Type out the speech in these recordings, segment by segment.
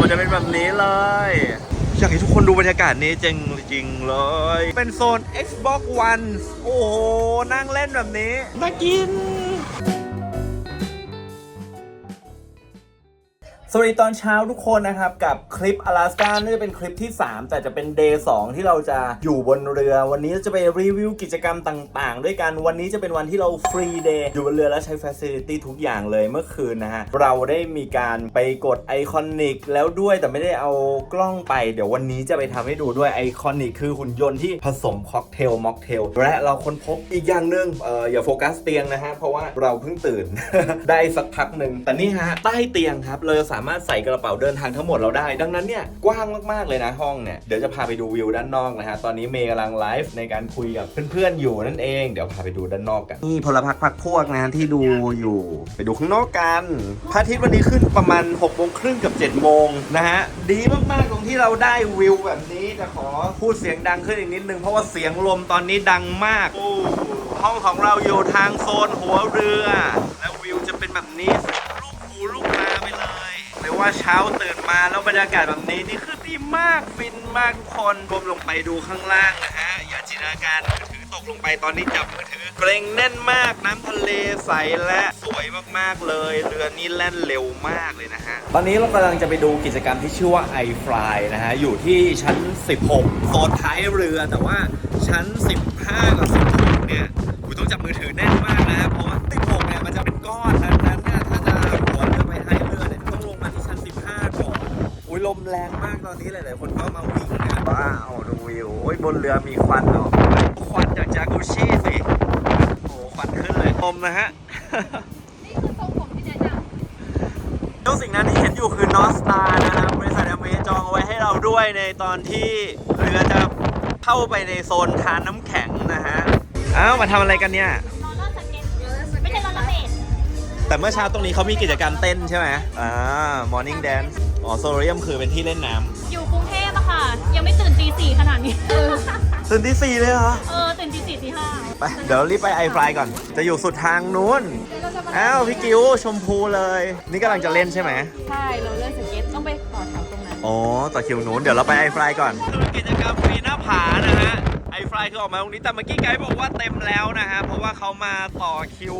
มันจะเป็นแบบนี้เลย อยากให้ทุกคนดูบรรยากาศนี้จริงจริงๆเลย เป็นโซน Xbox One โอ้โห นั่งเล่นแบบนี้น่ากิน สวัสดีตอนเช้าทุกคนนะครับ กับคลิปอลาสกาน่าจะเป็นคลิปที่ 3 แต่จะเป็นเดย์2ที่เราจะอยู่บนเรือ วันนี้จะไปรีวิวกิจกรรมต่างๆ ด้วยกันวันนี้จะเป็นวันที่เราฟรีเดย์อยู่บนเรือและใช้ฟ a ซิลิตี้ทุกอย่างเลยเมื่อคืนนะฮะ เราได้มีการไปกดไอคอนิกแล้วด้วยแต่ไม่ได้เอากล้องไป เดี๋ยววันนี้จะไปทำให้ดูด้วยไอคอนิกคือหุ่นยนต์ที่ผสมค็อกเทลม็อกเทลและเราค้นพบอีกอย่างหนึ่งเอออย่าโฟกัสเตียงนะฮะเพราะว่าเราเพิ่งตื่น ได้สักพักหนึ่งแต่นี่ฮะใต้เตียงครับเราจะสาามารถใส่กระเป๋าเดินทางทั้งหมดเราได้ ดังนั้นเนี่ยกว้างมากๆเลยนะห้องเนี่ยเดี๋ยวจะพาไปดูวิวด้านนอกนะฮะตอนนี้เมย์กำลังไลฟ์ในการคุยกับเพื่อนๆอยู่นั่นเองเดี๋ยวพาไปดูด้านนอกกันนี่พลพักพักพวกนะที่ดูอยู่ ไปดูข้างนอกกันพระอาทิตย์วันนี้ขึ้นประมาณ6กโมงครึ่งกับ7จ็ดโมงนะฮะดีมากๆตรงที่เราได้วิวแบบนี้จะขอพูดเสียงดังขึ้นอีกนิดนึงเพราะว่าเสียงลมตอนนี้ดังมากห้องของเราอยู่ทางโซนหัวเรือ แล้ววิวจะเป็นแบบนี้ ว่าเช้าตื่นมาแล้วบรรยากาศแบบนี้นี่คือดีมากฟินมากทุกคนก้มลงไปดูข้างล่างนะฮะอย่าจินตนาการมือถือตกลงไปตอนนี้จับมือถือเกรงแน่นมากน้ำทะเลใสและสวยมากๆเลยเรือนี้แล่นเร็วมากเลยนะฮะตอนนี้เรากำลังจะไปดูกิจกรรมที่ชื่อว่า i Fly นะฮะอยู่ที่ชั้น 16โซนท้ายเรือแต่ว่าชั้น 15 กับ 16เนี่ยคุณต้องจับมือถือแน่นมากนะเพราะว่า16เนี่ยมันจะเป็นก้อนนั้น แรงมากตอนนี้หลายๆคนก็มาวิ่งกันว้าวดูวิวโอ้ยบนเรือมีควันออกมาควันจากจากุชิสิโอ้โหควันขึ้นเลยลมนะฮะนี่คือทรงผมที่แนะนทุกสิ่งนั้นที่เห็นอยู่คือนอสตานะครับบริษัทอเมจองเอาไว้ให้เราด้วยในตอนที่เรือจะเข้าไปในโซนทานน้ำแข็งนะฮะอ้าวมาทำอะไรกันเนี่ยำนอนรอดสเก็ตไม่ใช่นอนรอดเบสแต่เมื่อเช้าตรงนี้เขามีกิจกรรมเต้นใช่ไหมอ่า morning dance อ๋อโซเรียมคือเป็นที่เล่นน้อยู่กรุงเทพอะค่ะ ยังไม่ตื่นตีสี่ขนาดนี้ำตื่นที่สี่เลยเหรอ เออ ตื่นตีสี่ตีห้าไป เดี๋ยวรีบไปไอฟลายก่อน จะอยู่สุดทางนู้น อ้าว พี่กิ้วชมพูเลย นี่กำลังจะเล่นใช่ไหม ใช่เราเล่นสเก็ตต้องไปต่อแถวตรงนั้น อ๋อต่อคิวนู้น เดี๋ยวเราไปไอฟลายก่อนคือกิจกรรมปีนหน้าผานะฮะ ไอฟลายคือออกมาตรงนี้ แต่เมื่อกี้ไกด์บอกว่าเต็มแล้วนะฮะ เพราะว่าเขามาต่อคิว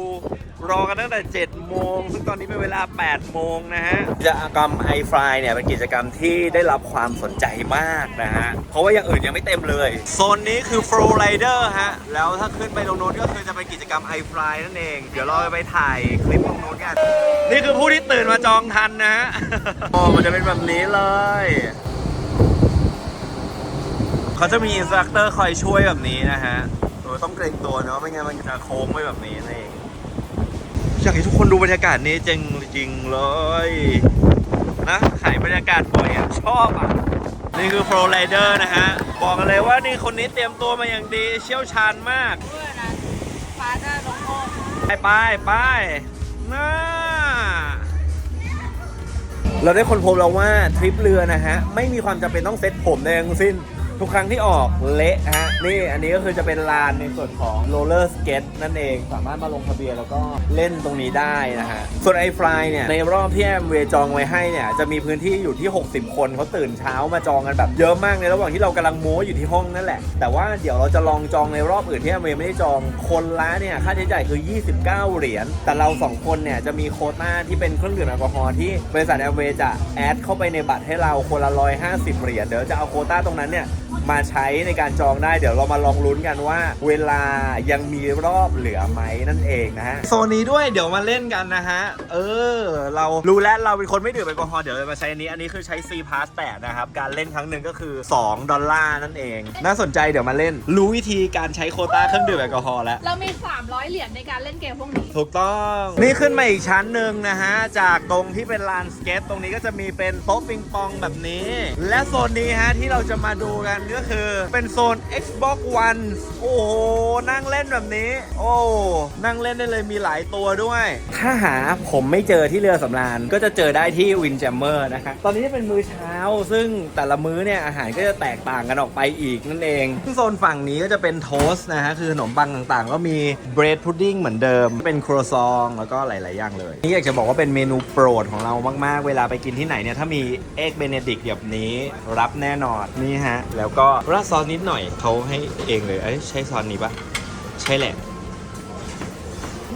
รอกันตั้งแต่7โมงซึ่งตอนนี้เป็นเวลา 8 โมงนะฮะกิจกรรมไอฟลายเนี่ยเป็นกิจกรรมที่ได้รับความสนใจมากนะฮะ เพราะว่าอย่างอื่นยังไม่เต็มเลย โซนนี้คือ Flow Rider ฮะ แล้วถ้าขึ้นไปตรงนู้นก็คือจะเป็นกิจกรรมไอฟลายนั่นเอง เดี๋ยวเราไปถ่ายคลิปตรงนู้นกัน นี่คือผู้ที่ตื่นมาจองทันนะฮะโอ้มันจะเป็นแบบนี้เลยเขาจะมีอินสตรัคเตอร์คอยช่วยแบบนี้นะฮะโอ้ต้องเกรงตัวเนาะไม่งั้นมันจะโค้งไปแบบนี้นั่นเองอยากให้ทุกคนดูบรรยากาศนี้จริงจริงๆเลย นะขายบรรยากาศบ่อยอะชอบอะ นี่คือ Pro Rider นะฮะ บอกกันเลยว่านี่คนนี้เตรียมตัวมาอย่างดีเชี่ยวชาญมากเพื่อนะฟ้าจะลงโทษไปไปไปน่าเราได้คนพบแล้วว่าทริปเรือนะฮะ ไม่มีความจำเป็นต้องเซ็ตผมในทั้งสิ้น ทุกครั้งที่ออกเละฮะนี่อันนี้ก็คือจะเป็นลานในส่วนของโรลเลอร์สเก็ตนั่นเอง สามารถมาลงทะเบียนแล้วก็เล่นตรงนี้ได้นะฮะ ส่วนไอฟลายเนี่ย ในรอบที่แอมเวจองไว้ให้เนี่ย จะมีพื้นที่อยู่ที่ 60 คนเขาตื่นเช้ามาจองกันแบบเยอะมากในระหว่างที่เรากำลังโม้อยู่ที่ห้องนั่นแหละ แต่ว่าเดี๋ยวเราจะลองจองในรอบอื่นที่แอมเวไม่ได้จองคนละเนี่ยค่าใช้จ่ายคือ 29 เหรียญแต่เราสองคนเนี่ยจะมีโคต้าที่เป็นเครื่องดื่มแอลกอฮอล์ที่บริษัทแอมเวจะแอดเข้าไปในบัตรให้เราคนละ150เหรียญเดี๋ยวจะเอาโคต้าตรงนั้นเนี่ย มาใช้ในการจองได้เดี๋ยวเรามาลองลุ้นกันว่า เวลายังมีรอบเหลือไหมนั่นเองนะฮะโซนนี้ด้วยเดี๋ยวมาเล่นกันนะฮะ เออ เรารู้แล้วเราเป็นคนไม่ดื่มแอลกอฮอล์เดี๋ยวเรามาใช้อันนี้อันนี้คือใช้ C Pass แต่นะครับ การเล่นครั้งหนึ่งก็คือ 2 ดอลลาร์นั่นเอง น่าสนใจเดี๋ยวมาเล่น รู้วิธีการใช้โควต้าเครื่องดื่มแอลกอฮอล์แล้ว เรามี 300 เหรียญในการเล่นเกมพวกนี้ ถูกต้อง นี่ขึ้นมาอีกชั้นหนึ่งนะฮะ จากตรงที่เป็นลานสเก็ตตรงนี้ก็จะมีเป็นโต๊ะปิงปองแบบนี้ และโซนนี้ฮะที่เราจะมาดูกันกันก็คือ เป็นโซน Xbox One โอ้โห นั่งเล่นแบบนี้ โอ้ นั่งเล่นได้เลยมีหลายตัวด้วย ถ้าหาผมไม่เจอที่เรือสำราญก็จะเจอได้ที่วินแจมเมอร์นะคะ ตอนนี้เป็นมื้อเช้า ซึ่งแต่ละมื้อเนี่ย อาหารก็จะแตกต่างกันออกไปอีกนั่นเองซึ่งโซนฝั่งนี้ก็จะเป็นโทสต์นะฮะ คือขนมปังต่างๆ ก็มีเบรดพุดดิ้งเหมือนเดิม เป็นครัวซองแล้วก็หลาย ๆ อย่างเลย นี่อยากจะบอกว่าเป็นเมนูโปรดของเรามาก ๆ เวลาไปกินที่ไหนเนี่ยถ้ามีเอ็กเบเนดิกแบบนี้รับแน่นอนนี่ฮะแล้วก็ราดซอสนิดหน่อยเขาให้เองเลยเอ้ยใช้ซอสนี้ปะใช่แหละ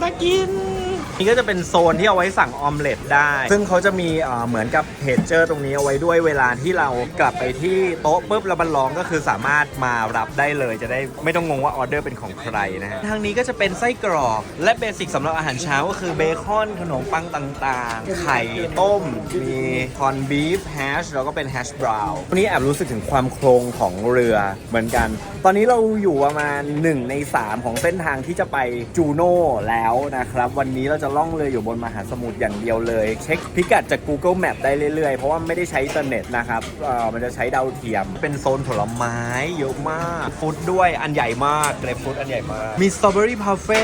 น่ากิน นี่ก็จะเป็นโซนที่เอาไว้สั่งออมเล็ตได้ ซึ่งเขาจะมีเอ่อเหมือนกับเพจเจอร์ตรงนี้เอาไว้ด้วยเวลาที่เรากลับไปที่โต๊ะปุ๊บแล้วมันร้องก็คือสามารถมารับได้เลยจะได้ไม่ต้องงงว่าออเดอร์เป็นของใครนะฮะทางนี้ก็จะเป็นไส้กรอกและเบสิกสำหรับอาหารเช้าก็คือเบคอนขนมปังต่างๆ ไข่ต้ม มีคอนบีฟแฮชแล้วก็เป็นแฮชบราวน์วันนี้แอบรู้สึกถึงความโครงของเรือเหมือนกัน ตอนนี้เราอยู่ประมาณ 1 ใน 3 ของเส้นทางที่จะไปจูโน่แล้วนะครับ วันนี้เราจะล่องเรืออยู่บนมหาสมุทรอย่างเดียวเลย เช็คพิกัดจาก Google Map ได้เรื่อยๆ เพราะว่าไม่ได้ใช้อินเทอร์เน็ตนะครับเอ่อมันจะใช้ดาวเทียม เป็นโซนผลไม้เยอะมากฟุตด้วยอันใหญ่มากเกรฟฟุตอันใหญ่มาก มีสตรอเบอรี่พาเฟ่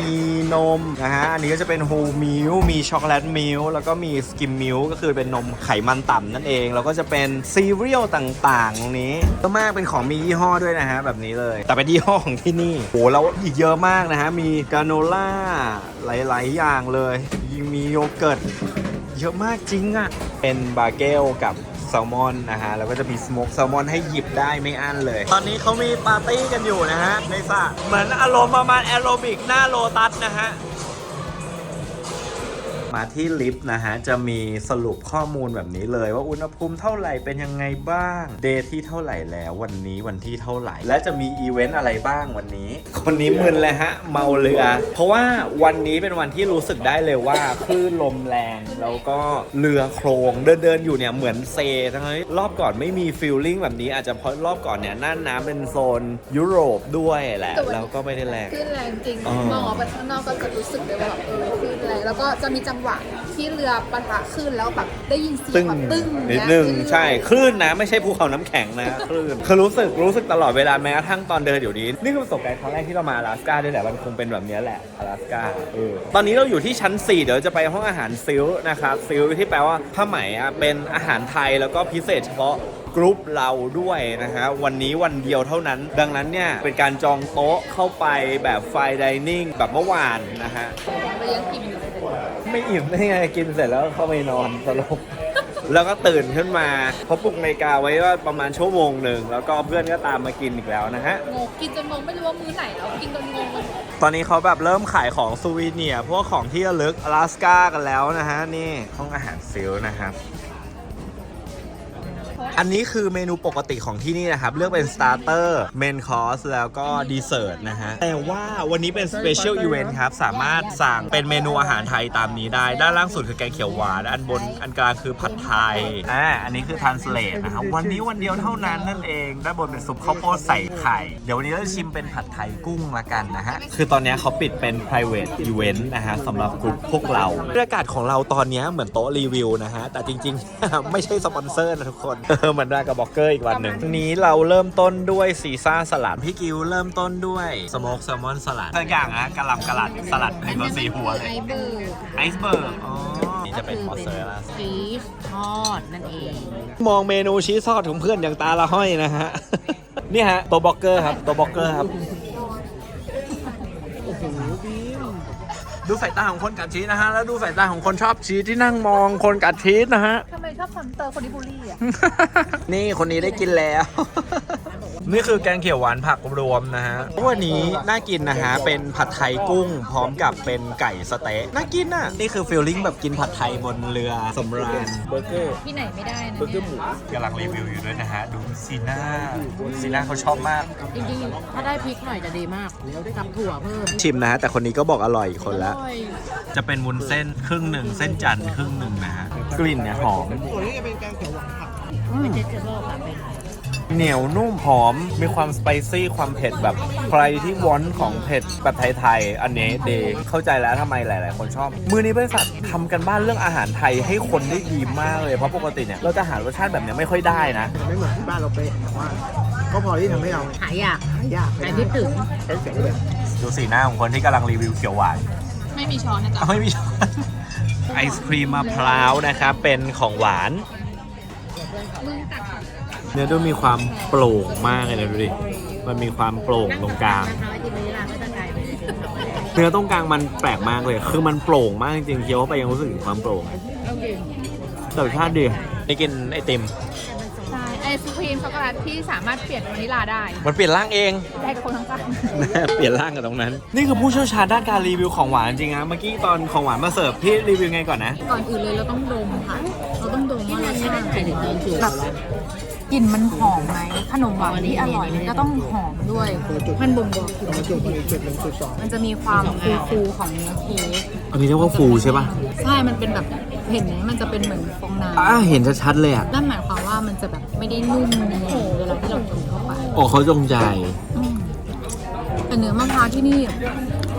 มีนมนะฮะอันนี้ก็จะเป็นโฮมิลมีช็อกโกแลตมิลแล้วก็มีสกิมมิลก็คือเป็นนมไขมันต่ำนั่นเอง แล้วก็จะเป็นซีเรียลต่างๆตรงนี้เยอะมากเป็นของมียี่ห้อด้วยนะฮะแบบนี้เลย แต่เป็นยี่ห้อของที่นี่โหแล้วอีกเยอะมากนะฮะมีกราโนล่าหลายๆอย่างเลยมีโยเกิร์ตเยอะมากจริงอะ่ะ เป็นบาเกลกับแซลมอนนะฮะ แล้วก็จะมีสโมกแซลมอนให้หยิบได้ไม่อั้นเลย ตอนนี้เขามีปาร์ตี้กันอยู่นะฮะในสระเหมือนอารมณ์ประมาณแอโรบิกหน้าโลตัสนะฮะ มาที่ลิฟต์นะฮะ จะมีสรุปข้อมูลแบบนี้เลยว่าอุณหภูมิเท่าไหร่เป็นยังไงบ้าง เดย์ที่เท่าไหร่แล้ววันนี้วันที่เท่าไหร่ และจะมีอีเวนต์อะไรบ้างวันนี้ คนนี้มึนเลยฮะ เมาเรือ เพราะว่าวันนี้เป็นวันที่รู้สึกได้เลยว่าคลื่นลมแรง แล้วก็เรือโครงเดินเดินๆอยู่เนี่ยเหมือนเซทั้งที่รอบก่อนไม่มีฟิลลิ่งแบบนี้อาจจะเพราะรอบก่อนเนี่ยน่านน้ำเป็นโซนยุโรปด้วยแหละแล้วก็ไม่ได้แรงขึ้นแรงจริงอ๋อมองออกไปข้างนอกก็จะรู้สึกเลยว่าแบบเออขึ้นแรงแล้วก็จะมีจังหวะที่เรือปะทะขึ้นแล้วแบบได้ยินเสียตึงงแบบตึ้งนิดเยนึงเรื่อยๆใช่คลื่นนะ ไม่ใช่ภูเขาน้ำแข็งนะคลื่นคือรู้สึกรู้สึกตลอดเวลาแม้กระทั่งตอนเดินอยู่นี้ นี่คือประสบการณ์ครั้งแรกที่เรามาอลาสก้าด้วยแหละมันคงเป็นแบบนี้แหละอลาสก้าเออตอนนี้เราอยู่ที่ชั้น 4 เดี๋ยวจะไปห้องอาหารซิลนะครับซิลที่แปลว่าผ้าไหมอะเป็นอาหารไทยแล้วก็พิเศษเฉพาะ กรุ๊ปเราด้วยนะฮะวันนี้วันเดียวเท่านั้น ดังนั้นเนี่ย เป็นการจองโต๊ะเข้าไปแบบไฟดิเนิ่งแบบเมื่อวานนะฮะเรายังอิ่มอยู่เลยไม่อิ่มได้ไงกินเสร็จแล้วเข้าไปนอนสลบแล้วก็ตื่นขึ้นมาเพราะปลุกนาฬิกาไว้ว่าประมาณชั่วโมงหนึ่งแล้วก็เพื่อนก็ตามมากินอีกแล้วนะฮะ งงกินจนงงไม่รู้ว่ามื้อไหนแล้วกินจนงงเลยตอนนี้เขาแบบเริ่มขายของซูวีเนียร์พวกของที่ระลึกอลาสก้ากันแล้วนะฮะนี่ห้องอาหารซิลนะครับ อันนี้คือเมนูปกติของที่นี่นะครับ เลือกเป็นสตาร์เตอร์เมนคอร์สแล้วก็ดีเซอร์ตนะฮะ แต่ว่าวันนี้เป็นสเปเชียลอีเวนต์ครับ สามารถสั่งเป็นเมนูอาหารไทยตามนี้ได้ ด้านล่างสุดคือแกงเขียวหวาน อันบนอันกลางคือผัดไทยอ่าอันนี้คือทานสเลตนะครับ วันนี้วันเดียวเท่านั้นนั่นเอง ด้านบนเป็นซุปข้าวโพดใส่ไข่ เดี๋ยววันนี้เราชิมเป็นผัดไทยกุ้งละกันนะฮะ คือตอนนี้เขาปิดเป็น private event นะฮะสำหรับกลุ่มพวกเราบรรยากาศของเราตอนนี้เหมือนโต๊ะรีวิวนะฮะ แต่จริงๆ ไม่ใช่สปอนเซอร์นะทุกคนเออเหมือนมากับบล็อกเกอร์อีกวันหนึ่งวันนี้เราเริ่มต้นด้วยซีซ่าสลัดพี่กิวเริ่มต้นด้วยสโมกแซลมอนสลัดทุกอย่างอะกะหล่ำกะหลัดสลัดในตัวสีหัวเลยไอเบอร์ไอซ์เบิร์กอ๋อนี่จะเป็นมอสซาเรลล่าชีสทอดนั่นเอง มองเมนูชีสทอดของเพื่อนอย่างตาละห้อยนะฮะนี่ฮะตัวบล็อกเกอร์ครับตัวบล็อกเกอร์ครับ ดูสายตาของคนกัดชีสนะฮะ แล้วดูสายตาของคนชอบชีสที่นั่งมองคนกัดชีสนะฮะ ทำไมชอบทำเตอร์คนที่บูลลี่อะ นี่คนนี้ได้กินแล้ว นี่คือแกงเขียวหวานผักรวมนะฮะวันนี้น่ากินนะฮะ เป็นผัดไทยกุ้ง พร้อมกับเป็นไก่สะเต๊ะน่ากินอะ นี่คือฟิลลิ่งแบบกินผัดไทยบนเรือสำราญเบอร์เกอร์ที่ไหนไม่ได้นะเบอร์เกอร์หมูกำลังรีวิวอยู่ด้วยนะฮะ ดูซีน่าซีน่าเขาชอบมาก จริงๆ ถ้าได้พริกหน่อยจะดีมากกับถั่วเพิ่มชิมนะฮะ แต่คนนี้ก็บอกอร่อยอีกคนละอร่อยจะเป็นวุ้นเส้นครึ่งหนึ่งเส้นจันทร์ครึ่งหนึ่งนะฮะกลิ่นเนี่ยหอมเป็นเจสเซอร์ค่ะเป็น เหนียวนุ่มหอม มีความสไปซี่ความเผ็ดแบบใครที่วอนของเผ็ดแบบไทยๆอันนี้เดเข้าใจแล้วทำไมหลาย ๆ คนชอบ มือนี้บริษัททำกันบ้านเรื่องอาหารไทยให้คนได้ดีมากเลยเพราะปกติเนี่ยเราจะหารสชาติแบบเนี้ยไม่ค่อยได้นะ ไม่เหมือนที่บ้านเราเป๊ะแต่ว่า ก็พอที่ทำให้เราหายอยากหายากหายคิดถึงใช้เสียงเลยดูสีหน้าของคนที่กำลังรีวิวเขียวหวานไม่มีช้อนนะจ๊ะเอาไม่มีช้อนไอศครีมมะพร้าวนะครับเป็นของหวาน เนื้อดูมีความโปร่งมากเลยนะดูดิ มันมีความโปร่งตรงกลาง นะคะที่นี้ร้านก็จะกลายเป็นธรรมดาเนื้อตรงกลางมันแปลกมากเลย คือมันโปร่งมากจริงๆเคี้ยวเข้าไปยังรู้สึกถึงความโปร่งแต่รสชาติดีนี่กินไอติม ใช่ไอศครีมช็อกโกแลตที่สามารถเปลี่ยนวานิลาได้มันเปลี่ยนร่างเอง ได้กับคนทั้งบ้านเปลี่ยนร่างกับตรงนั้น นี่คือผู้เชี่ยวชาญด้านการรีวิวของหวานจริงๆนะเมื่อกี้ตอนของหวานมาเสิร์ฟพี่รีวิวไงก่อนนะ ก่อนอื่นเลยเราต้องดมค่ะ เราต้องดมว่ารสชาติใครถึงตอนจูบแบบ กลิ่นมันหอมไหมขนมหวานที่อร่อยมันก็ต้องหอมด้วยมันบ่งบอกถึงจุดหนึ่งจุดหนึ่งจุดสองมันจะมีความฟูๆของเนื้อเค้กอันนี้เรียกว่าฟูใช่ป่ะใช่มันเป็นแบบเห็นไหมมันจะเป็นเหมือนฟองน้ำอ่าเห็นชัดๆเลยอะนั่นหมายความว่ามันจะแบบไม่ได้นุ่มเนียนเวลาที่เรากินเข้าไปโอ้เขาจงใจแต่เนื้อมะพร้าวที่นี่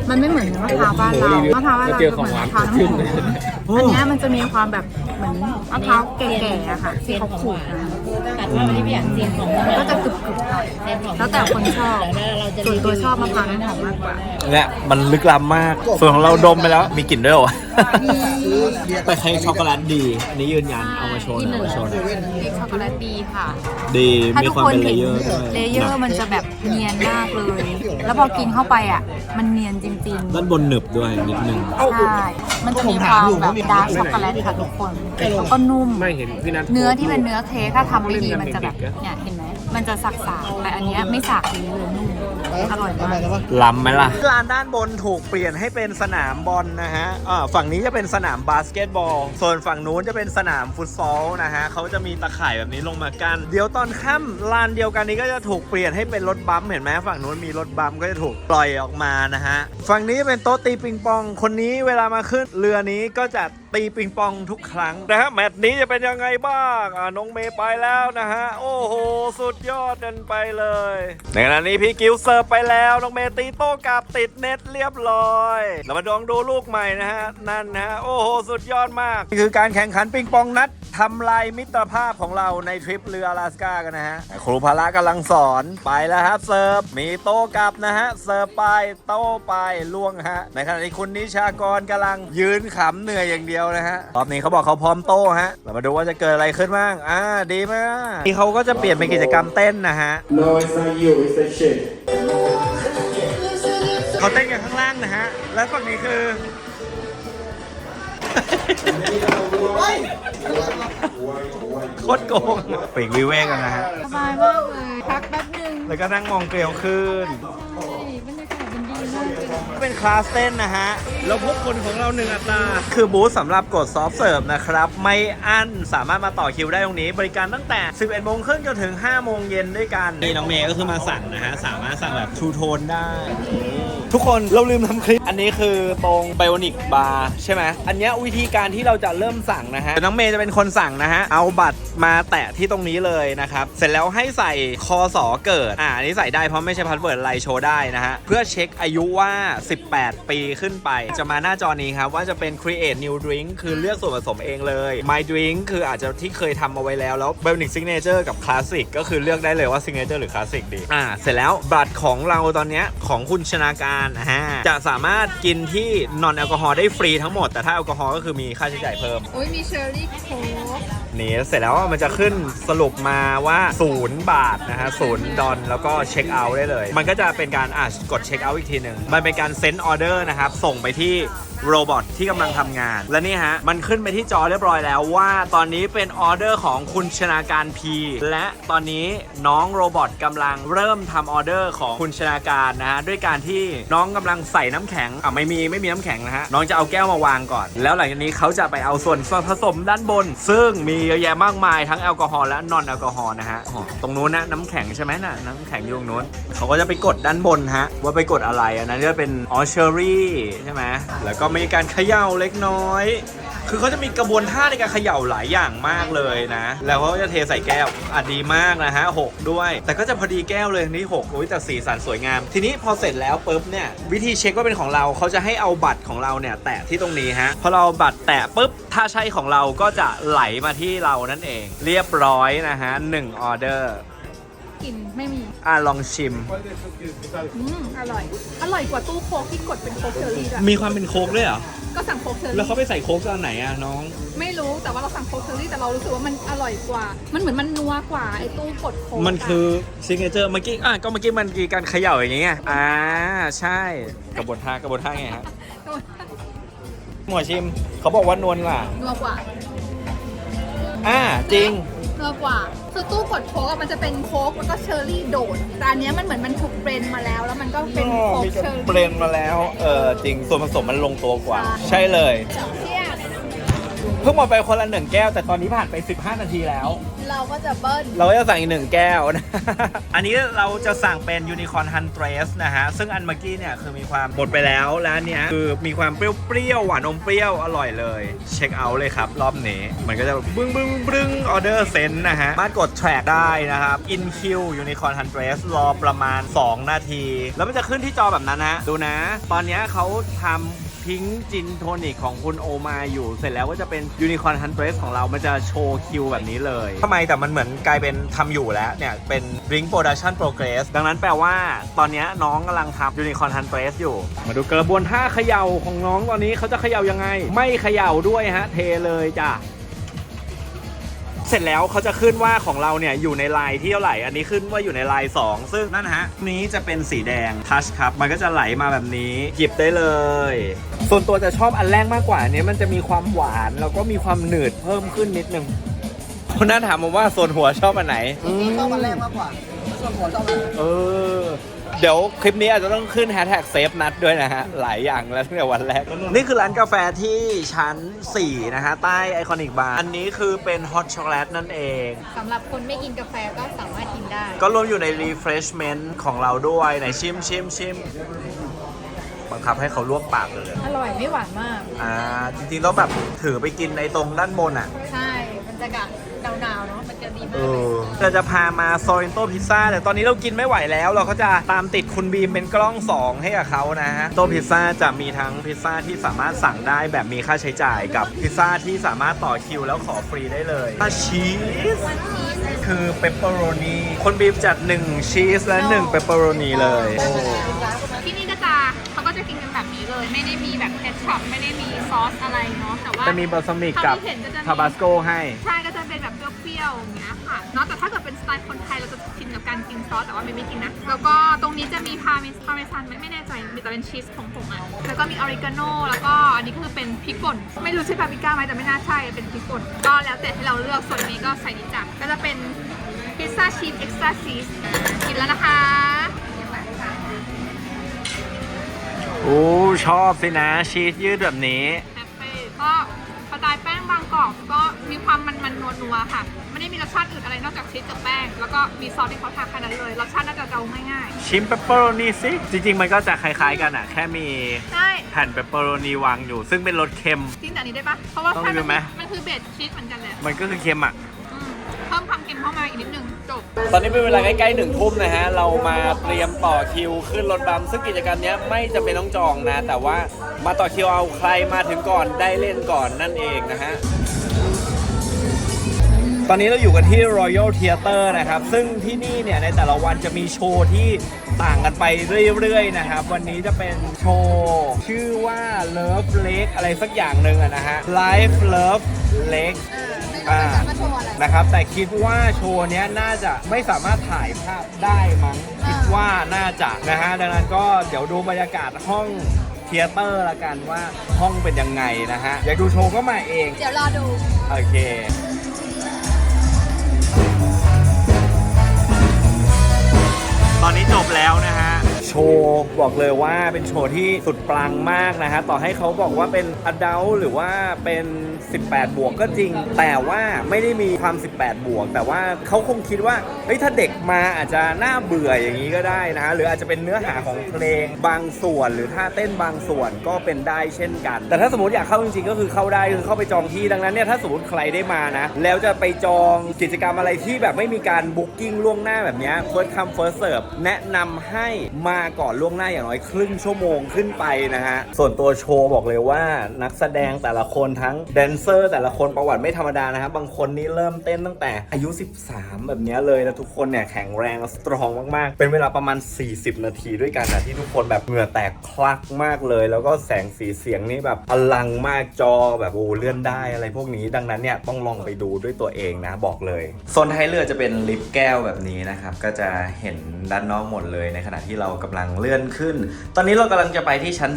มันไม่เหมือนเนื้อมะพร้าวบ้านเรามะพร้าวบ้านเราจะเหมือนมะพร้าวน้ำหอมอันนี้มันจะมีความแบบเหมือนมะพร้าวแก่ๆอะค่ะที่เขาขูดมา ตัดมาที่พี่อยากเซียนของก็จะกรึบๆหน่อยเซียนของแล้วแต่คนชอบแล้วเราจะส่วนตัวชอบมะพร้าวน้ำหอมมากกว่า เนี่ยมันลึกล้ำมาก ส่วนของเราดมไปแล้วมีกลิ่นด้วยเหรอวะ แต่เค้กช็อกโกแลตดี อันนี้ยืนยันเอามาโชว์หน่อยเอามาโชว์หน่อยเค้กช็อกโกแลตดีค่ะ ดีถ้ามีทุกความคนเป็นเลเห็นเยอร์ด้วยเลเยอร์มันจะแบบเนียนมากเลย แล้วพอกินเข้าไปอะ มันเนียนจริงด้านบนหนึบด้วยนิดนึงๆใช่มันจะมีความแบบดาร์กช็อกโกแลตค่ะทุกคนแล้วก็นุ่ม ไม่เห็นพี่นัทเนื้อที่เป็นเนื้อเค้กถ้าทำไม่ดีมันจะแบบเนี่ยเห็นไหมมันจะสักๆแต่อันเนี้ยไม่สักเลยเลยนุ่มอร่อยมากล้ำไหมล่ะลานด้านบนถูกเปลี่ยนให้เป็นสนามบอลนะฮะอ่าฝั่งนี้จะเป็นสนามบาสเกตบอล ส่วนฝั่งนู้นจะเป็นสนามฟุตซอลนะฮะเขาจะมีตะข่ายแบบนี้ลงมากัน เดี๋ยวตอนค่ำลานเดียวกันนี้ก็จะถูกเปลี่ยนให้เป็นรถบัมป์เห็นไหมฝั่งนู้นมีรถบัมป์ก็จะถูกปล่อยออกมานะฮะฝั่งนี้เป็นโต๊ะตีปิงปองคนนี้เวลามาขึ้นเรือนี้ก็จะ ตีปิงปองทุกครั้งนะฮะแมตช์นี้จะเป็นยังไงบ้างอ่าน้องเมย์ไปแล้วนะฮะ โอ้โห สุดยอดกันไปเลย ในขณะนี้พี่กิวเสิร์ฟไปแล้ว น้องเมย์ตีโต้กลับติดเน็ตเรียบร้อยเรามาลองดูลูกใหม่นะฮะ นั่นนะฮะ โอ้โห สุดยอดมากนี่คือการแข่งขันปิงปองนัดทำลายมิตรภาพของเราในทริปเรืออลาสก้ากันนะฮะ ครูพละกำลังสอนไปแล้วครับเสิร์ฟ มีโต้กลับนะฮะเสิร์ฟไปโต้ไปล่วงฮะ ในขณะที่คุณนิชากรกำลังยืนขำเหนื่อยอย่างเดียวนะฮะรอบนี้เขาบอกเขาพร้อมโต้ฮะเรามาดูว่าจะเกิดอะไรขึ้นบ้างอ่าดีมากนี่เขาก็จะเปลี่ยนเป็นกิจกรรมเต้นนะฮะ No, it's not you, it's the shit. เขาเต้นกันข้างล่างนะฮะ แล้วฝั่งนี้คือ โคตรโกงปีกวิเวกกันนะฮะ สบายมากเลย พักแป๊บนึง แล้วก็นั่งมองเกลียวขึ้น เลยเป็นคลาสเต้นนะฮะ แล้วพบคนของเราหนึ่งอัตรา คือบูธสำหรับกดซอฟต์เสิร์ฟนะครับ ไม่อั้นสามารถมาต่อคิวได้ตรงนี้ บริการตั้งแต่ 11โมงครึ่งจนถึง 5 โมงเย็นด้วยกัน นี่น้องเมย์ก็คือมาสั่งนะฮะ สามารถสั่งแบบทูโทนได้ ทุกคนเราลืมทำคลิป อันนี้คือตรงไบโอนิกบาร์ใช่ไหมอันเนี้ยวิธีการที่เราจะเริ่มสั่งนะฮะน้องเมย์จะเป็นคนสั่งนะฮะ เอาบัตรมาแตะที่ตรงนี้เลยนะครับ เสร็จแล้วให้ใส่คอสอเกิด อ่าอันนี้ใส่ได้เพราะไม่ใช่พาสเวิร์ดไรโชว์ได้นะฮะ เพื่อเช็คอายุว่า 18 ปีขึ้นไป จะมาหน้าจอนี้ครับ ว่าจะเป็น create new drink คือเลือกส่วนผสมเองเลย my drink คืออาจจะที่เคยทำเอาไว้แล้วแล้ว bionic signature กับ classic ก็คือเลือกได้เลยว่า signature หรือ classic ดี อ่า เสร็จแล้วบัตรของเราตอนเนี้ยของคุณชนาการนะฮะจะสามารถกินที่ non แอลกอฮอล์ได้ฟรีทั้งหมด แต่ถ้าแอลกอฮอล์ก็คือมีค่าใช้จ่ายเพิ่ม โอ้ยมีเชอร์รี่โค้ก นี่เสร็จแล้วมันจะขึ้นสรุปมาว่า 0 บาทนะฮะศูนย์ดอลแล้วก็เช็คเอาท์ได้เลย มันก็จะเป็นการอะกดเช็คเอาท์อีกทีหนึ่งมันเป็นการเซ็นออเดอร์นะครับ ส่งไปที่โรบอทที่กำลังทำงาน และนี่ฮะ มันขึ้นไปที่จอเรียบร้อยแล้วว่าตอนนี้เป็นออเดอร์ของคุณชนาการ P และตอนนี้น้องโรบอทกำลังเริ่มทำออเดอร์ของคุณชนาการนะฮะ ด้วยการที่น้องกำลังใส่น้ำแข็ง อะไม่มีไม่มีน้ำแข็งนะฮะ น้องจะเอาแก้วมาวางก่อน แล้วหลังจากนี้เขาจะไปเอาส่วนผสมด้านบน ซึ่งมีเยอะแยะมากมายทั้งแอลกอฮอล์และนอนแอลกอฮอล์นะฮะอ๋อตรงนู้นนะน้ำแข็งใช่ไหมน่ะน้ำแข็งอยู่ตรงนู้นเขาก็จะไปกดด้านบนฮะว่าไปกดอะไรอันนั้นจะเป็นออเชอรี่ใช่ไหมแล้วก็มีการเขย่าเล็กน้อย คือเขาจะมีกระบวนท่าในการเขย่าหลายอย่างมากเลยนะ แล้วเขาจะเทใส่แก้วอะดีมากนะฮะหกด้วย แต่ก็จะพอดีแก้วเลยนี่หกอุ้ยแต่สีสันสวยงาม ทีนี้พอเสร็จแล้วปุ๊บเนี่ยวิธีเช็คว่าเป็นของเราเขาจะให้เอาบัตรของเราเนี่ยแตะที่ตรงนี้ฮะพอเราบัตรแตะปุ๊บถ้าใช่ของเราก็จะไหลมาที่เรานั่นเอง เรียบร้อยนะฮะหนึ่งออเดอร์ กินไม่มี อะลองชิม อืมอร่อย อร่อยกว่าตู้โค้กที่กดเป็นโค้กเชอร์รี่ด้วยมีความเป็นโค้กด้วยเหรอ ก็สั่งโค้กเชอร์แล้วรี่เขาไปใส่โค้กตอนไหนอะน้อง ไม่รู้แต่ว่าเราสั่งโค้กเชอร์รี่แต่เรารู้สึกว่ามันอร่อยกว่า มันเหมือนมันนัวกว่าไอ้ตู้กดโค้กมันคือซิงเกิลเจอร์เมื่อกี้ อะก็เมื่อกี้มันมีการเขย่าอย่างเงี้ย อ่า ใช่ กระบวนท่ากระบวนท่าไงฮะ หมวชิม เขาบอกว่านวลกว่านัวกว่า อ่า จริง นัวกว่า คือตู้กดโค้กอะมันจะเป็นโค้กแล้วก็เชอร์รี่โดด แต่อันเนี้ยมันเหมือนมันถูกเบรนด์มาแล้ว แล้วมันก็เป็นโค้กมีเชอร์เบรรี่นด์มาแล้ว เออจริงส่วนผสมมันลงตัวกว่า ใช่ใช่เลยเที่ยง เพิ่งหมดไปคนละหนึ่งแก้ว แต่ตอนนี้ผ่านไป 15 นาทีแล้ว เราก็จะเบิ้ล เราก็จะสั่งอีกหนึ่งแก้วนะ อันนี้เราจะสั่งเป็นยูนิคอ n ฮันเ r สนะฮะ ซึ่งอันเมื่อกี้เนี่ยคือมีความหมดไปแล้วแล้วอันเนี้ยคือมีความเปรี้ยวๆหวานอมเปรี้ยวอร่อยเลย เช็คเอาท์เลยครับ รอบนี้มันก็จะบึ้งบึ้งบึ้งออเดอร์เซนนะฮะมารถกด track ได้นะครับ in queue unicorn hunt race รอประมาณ 2 นาที แล้วมันจะขึ้นที่จอแบบนั้นนะดูนะ ตอนเนี้ยเขาทำ พิงจินโทนิกของคุณโอมาอยู่ เสร็จแล้วก็จะเป็นยูนิคอ n ฮันเ r สของเรา มันจะโชว์คิวแบบนี้เลยทำไมแต่มันเหมือนกลายเป็นทำอยู่แล้วเนี่ย เป็น Ring Production Progress ดังนั้นแปลว่าตอนเนี้ยน้องกำลังทำยูนิคอ n ฮันเ r สอยู่ มาดูกระบวนท่าเขย่าของน้องตอนนี้เขาจะเขย่ายังไง ไม่เขย่าด้วยฮะ เทเลยจ้ะ เสร็จแล้วเขาจะขึ้นว่าของเราเนี่ยอยู่ในลายที่เท่าไหร่ อันนี้ขึ้นว่าอยู่ในลาย 2 ซึ่งนั่นนะฮะ นี้จะเป็นสีแดงทัชครับ มันก็จะไหลมาแบบนี้หยิบได้เลย ส่วนตัวจะชอบอันแรกมากกว่าอันนี้มันจะมีความหวานแล้วก็มีความหนืดเพิ่มขึ้นนิดนึงคุณน่าถามผมว่าส่วนหัวชอบอันไหนชอบอันแรกมากกว่าส่วนหัวชอบอันเออ เดี๋ยวคลิปนี้อาจจะต้องขึ้นแฮชแท็กเซฟนัดด้วยนะฮะ หลายอย่างแล้วตั้งแต่วันแรก นี่คือร้านกาแฟที่ชั้น 4 นะฮะ ใต้ไอคอนิกบาร์ อันนี้คือเป็นฮอตช็อกโกแลตนั่นเอง สำหรับคนไม่กินกาแฟก็สามารถกินได้ ก็รวมอยู่ใน refreshment ของเราด้วย ไหนชิมชิมชิมบังคับให้เขาลวกปากเลย อร่อยไม่หวานมาก อ่า จริงๆต้องแบบถือไปกินในตรงด้านบนอะ ใช่ มันจะกะ หนาวๆเนาะมันจะดีมากเอเลยอเราจะพามาซอยโต้พิซซ่าแต่ตอนนี้เรากินไม่ไหวแล้ว เราก็จะตามติดคุณบีมเป็นกล้อง 2 ให้กับเขานะฮะโต้พิซซ่าจะมีทั้งพิซซ่าที่สามารถสั่งได้แบบมีค่าใช้จ่ายกับพิซซ่าที่สามารถต่อคิวแล้วขอฟรีได้เลยถ้าชีสคือเปปเปอโรนีคนบีมจัด1ชีสและ1เปปเปอโรนีเลยที่นี่ก็จะ แบบนี้เลย ไม่ได้มีแบบเคชัพไม่ได้มีซอสอะไรเนาะแต่ว่า จะมีบาสมิกกับเท่าที่เห็นก็จะมี ทาบาสโกให้ ใช่ก็จะเป็นแบบเปรี้ยวๆอย่างเงี้ยค่ะเนาะแต่ถ้าเกิดเป็นสไตล์คนไทยเราจะชินกับการกินซอสแต่ว่าไม่ไม่กินนะ แล้วก็ตรงนี้จะมีพาเมซพาเมซานไม่ไม่แน่ใจมีแต่เป็นชีสของผมอะแล้วก็มีออริกาโนแล้วก็อันนี้ก็คือเป็นพริกป่นไม่รู้ใช่ปาปริก้าไหมแต่ไม่น่าใช่เป็นพริกป่นก็แล้วแต่ให้เราเลือกส่วนนี้ก็ใส่นิดจักก็จะเป็นพิซซ่าชีสเอ็กซ์ตร้าชีสกินแล้วนะคะ โอ้ชอบสินะชีสยืดแบบนี้ แฮปปี้ก็สไตล์แป้งบางกรอบก็มีความมันมันนัวนัวๆค่ะ ไม่ได้มีรสชาติอื่นอะไรนอกจากชีสกับแป้ง แล้วก็มีซอสที่เขาทาแค่นั้นเลย รสชาติน่าจะเดาง่ายชิมเปปเปอโรนีสิ จริง ๆ มันก็จะคล้ายๆกันอะ แค่มีๆใช่แผ่นเปปเปอโรนีวางอยู่ ซึ่งเป็นรสเค็มกินแต่อันนี้ได้ปะเพราะว่าต้องแค่รีวิวไหม มันคือเบสชีสเหมือนกันเลย มันก็คือเค็มอะอืมเพิ่มความเค็มเข้ามาอีกนิดนึงจบ ตอนนี้เป็นเวลาใกล้ๆหนึ่งทุ่มนะฮะ เรามาเตรียมต่อคิวขึ้นรถบัมซึ่งกิจกรรมเนี้ยไม่จำเป็นต้องจองนะ แต่ว่ามาต่อคิวเอาใครมาถึงก่อนได้เล่นก่อนนั่นเองนะฮะ ตอนนี้เราอยู่กันที่ Royal Theater นะครับ ซึ่งที่นี่เนี่ยในแต่ละวันจะมีโชว์ที่ต่างกันไปเรื่อยๆนะครับ วันนี้จะเป็นโชว์ชื่อว่า Love Lake อะไรสักอย่างหนึ่งอะนะฮะ Life Love Lake อ่านะครับ แต่คิดว่าโชว์เนี้ยน่าจะไม่สามารถถ่ายภาพได้มั้งคิดว่าน่าจะนะฮะดังนั้นก็เดี๋ยวดูบรรยากาศห้องเทเตอร์ละกันว่าห้องเป็นยังไงนะฮะ อยากดูโชว์ก็มาเอง เดี๋ยวรอดู โอเคตอนนี้จบแล้วนะฮะ โชว์บอกเลยว่าเป็นโชว์ที่สุดปลังมากนะฮะต่อให้เขาบอกว่าเป็น adult หรือว่าเป็น 18 บวกก็จริง แต่ว่าไม่ได้มีความ 18 บวก แต่ว่าเขาคงคิดว่าเฮ้ยถ้าเด็กมาอาจจะน่าเบื่ออย่างนี้ก็ได้นะฮะหรืออาจจะเป็นเนื้อหาของเพลงบางส่วน หรือท่าเต้นบางส่วนก็เป็นได้เช่นกัน แต่ถ้าสมมติอยากเข้าจริงๆก็คือเข้าได้คือเข้าไปจองที่ดังนั้นเนี่ยถ้าสมมติใครได้มานะแล้วจะไปจองกิจกรรมอะไรที่แบบไม่มีการบุ๊กิ้งล่วงหน้าแบบเนี้ย first come first serve แนะนำให้มาก่อนล่วงหน้าอย่างน้อยครึ่งชั่วโมงขึ้นไปนะฮะ ส่วนตัวโชว์บอกเลยว่านักแสดงแต่ละคนทั้งแดนเซอร์ แต่ละคนประวัติไม่ธรรมดานะครับ บางคนนี่เริ่มเต้นตั้งแต่อายุ 13 แบบนี้เลยแล้วทุกคนเนี่ยแข็งแรงและสตรองมากๆ เป็นเวลาประมาณ 40 นาทีด้วยกันนะที่ทุกคนแบบเหงื่อแตกคลักมากเลย แล้วก็แสงสีเสียงนี่แบบอลังมากจอแบบโอ้เลื่อนได้อะไรพวกนี้ดังนั้นเนี่ยต้องลองไปดูด้วยตัวเองนะบอกเลยโซนท้ายเรือจะเป็นลิฟต์แก้วแบบนี้นะครับก็จะเห็นด้านนอกหมดเลยในขณะที่เรากำลังเลื่อนขึ้น ตอนนี้เรากำลังจะไปที่ชั้น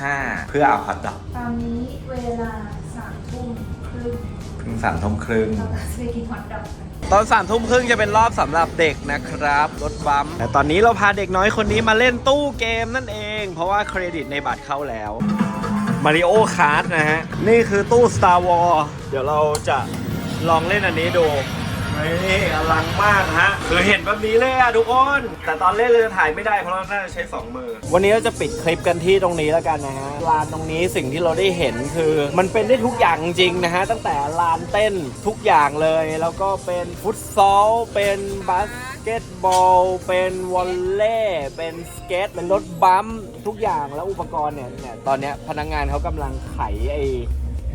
15 เพื่อเอาฮอตดอกตอนนี้เวลาสามทุ่มครึ่งเพิ่งสามทุ่มครึ่ง เราจะไปกินฮอทดอกกันตอนสามทุ่มครึ่งจะเป็นรอบสำหรับเด็กนะครับ รถบัมป์แต่ตอนนี้เราพาเด็กน้อยคนนี้มาเล่นตู้เกมนั่นเอง เพราะว่าเครดิตในบัตรเข้าแล้วมาริโอคาร์ดนะฮะ นี่คือตู้ Star Wars เดี๋ยวเราจะลองเล่นอันนี้ดู นี่อลังมากฮะคือเห็นแบบนี้เลยอะทุกคน แต่ตอนเล่นเลยถ่ายไม่ได้เพราะเราน่าจะใช้2มือ วันนี้เราจะปิดคลิปกันที่ตรงนี้แล้วกันนะฮะลานตรงนี้สิ่งที่เราได้เห็นคือ มันเป็นได้ทุกอย่างจริงนะฮะตั้งแต่ลานเต้นทุกอย่างเลย แล้วก็เป็นฟุตซอลเป็นบาสเกตบอลเป็นวอลเล่เป็นสเก็ตเป็นรถบัมทุกอย่างแล้วอุปกรณ์เนี่ยเนี่ยตอนเนี้ยพนักงานเขากำลังไขไอ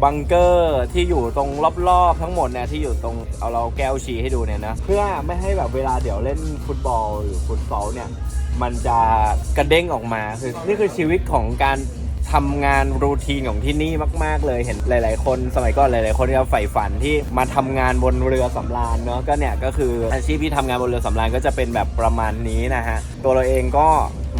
บังเกอร์ที่อยู่ตรงรอบๆทั้งหมดเนี่ยที่อยู่ตรงเอาเราแก้วชี้ให้ดูเนี่ยนะ เพื่อไม่ให้แบบเวลาเดี๋ยวเล่นฟุตบอลหรือฟุตซอลเนี่ย มันจะกระเด้งออกมาคือนี่คือชีวิตของการทำงานรูทีนของที่นี่มากๆเลยเห็นหลาย ๆ คนสมัยก่อนหลาย ๆ คนที่เขาใฝ่ฝันที่มาทำงานบนเรือสำราญเนาะก็เนี่ยก็คืออาชีพที่ทำงานบนเรือสำราญก็จะเป็นแบบประมาณนี้นะฮะตัวเราเองก็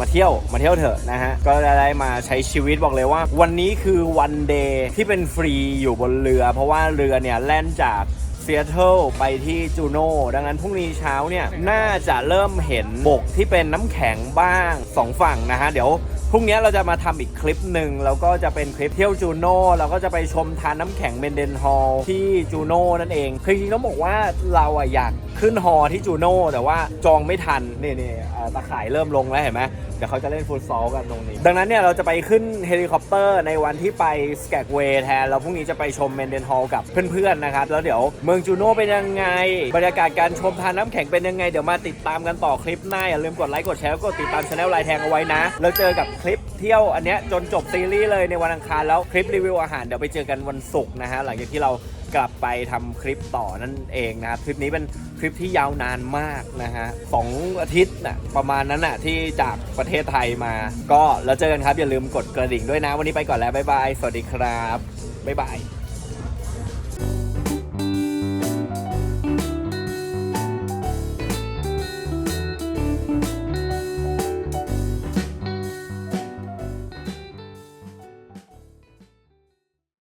มาเที่ยวมาเที่ยวเถอะนะฮะก็จะได้มาใช้ชีวิตบอกเลยว่า วันนี้คือวันเดย์ที่เป็นฟรีอยู่บนเรือ เพราะว่าเรือเนี่ยแล่นจากเซียเทิลไปที่จูโน่ดังนั้นพรุ่งนี้เช้าเนี่ย น่าจะเริ่มเห็นบกที่เป็นน้ำแข็งบ้างสองฝั่งนะฮะ เดี๋ยว พรุ่งนี้เราจะมาทำอีกคลิปหนึ่งแล้วก็จะเป็นคลิปเที่ยวจูโน่เราก็จะไปชมทานน้ำแข็งเมนเดนฮอลที่จูโน่นั่นเองคือจริงๆต้องบอกว่าเราอะอยากขึ้นฮอที่จูโน่แต่ว่าจองไม่ทันนี่นี่อ่าตะข่ายเริ่มลงแล้วเห็นไหมเดี๋ยวเขาจะเล่นฟุตซอลกันตรงนี้ ดังนั้นเนี่ยเราจะไปขึ้นเฮลิคอปเตอร์ในวันที่ไปสแกกเวย์แทน แล้วพรุ่งนี้จะไปชมเมนเดนฮอลกับเพื่อนๆนะครับ แล้วเดี๋ยวเมืองจูโน่เป็นยังไง บรรยากาศการชมทานน้ำแข็งเป็นยังไง เดี๋ยวมาติดตามกันต่อคลิปหน้า อย่าลืมกดไลค์กดแชร์กดติดตามช anel ไลน์แทงเอาไว้นะ แล้วเจอกับคลิปเที่ยวอันเนี้ยจนจบซีรีส์เลยในวันอังคารแล้วคลิปรีวิวอาหารเดี๋ยวไปเจอกันวันศุกร์นะฮะหลังจากที่เรา กลับไปทำคลิปต่อนั่นเองนะครับคลิปนี้เป็นคลิปที่ยาวนานมากนะฮะสองอาทิตย์น่ะประมาณนั้นน่ะที่จากประเทศไทยมา ก็แล้วเจอกันครับอย่าลืมกดกระดิ่งด้วยนะ วันนี้ไปก่อนแล้วบ๊ายบายสวัสดีครับบ๊ายบาย